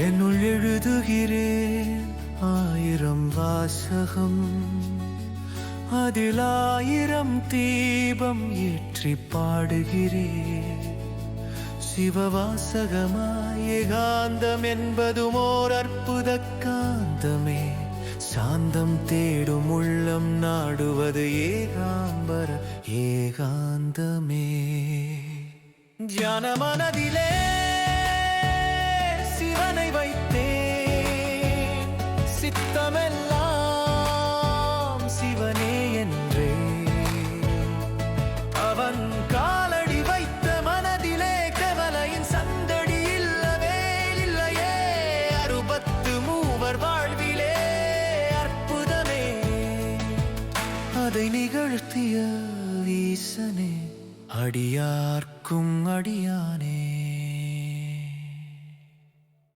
என்னுள் எழுதுகிறேன் ஆயிரம் வாசகம். அதில் ஆயிரம் தீபம் ஏற்றி பாடுகிறேன். சிவவாசகமாய் ஏகாந்தம் என்பதும் ஓர் அற்புத காந்தமே. சாந்தம் தேடும் உள்ளம் நாடுவது ஏகாம்பர ஏகாந்தமே. தியான சித்தமெல்லாம் சிவனே என்றே. அவன் காலடி வைத்த மனதிலே கவலையின் சந்தடி இல்லவே இல்லையே. அறுபத்து மூவர் வாழ்விலே அற்புதமே. அதை நிகழ்த்திய ஈசனே அடியார்க்கும் அடியானே.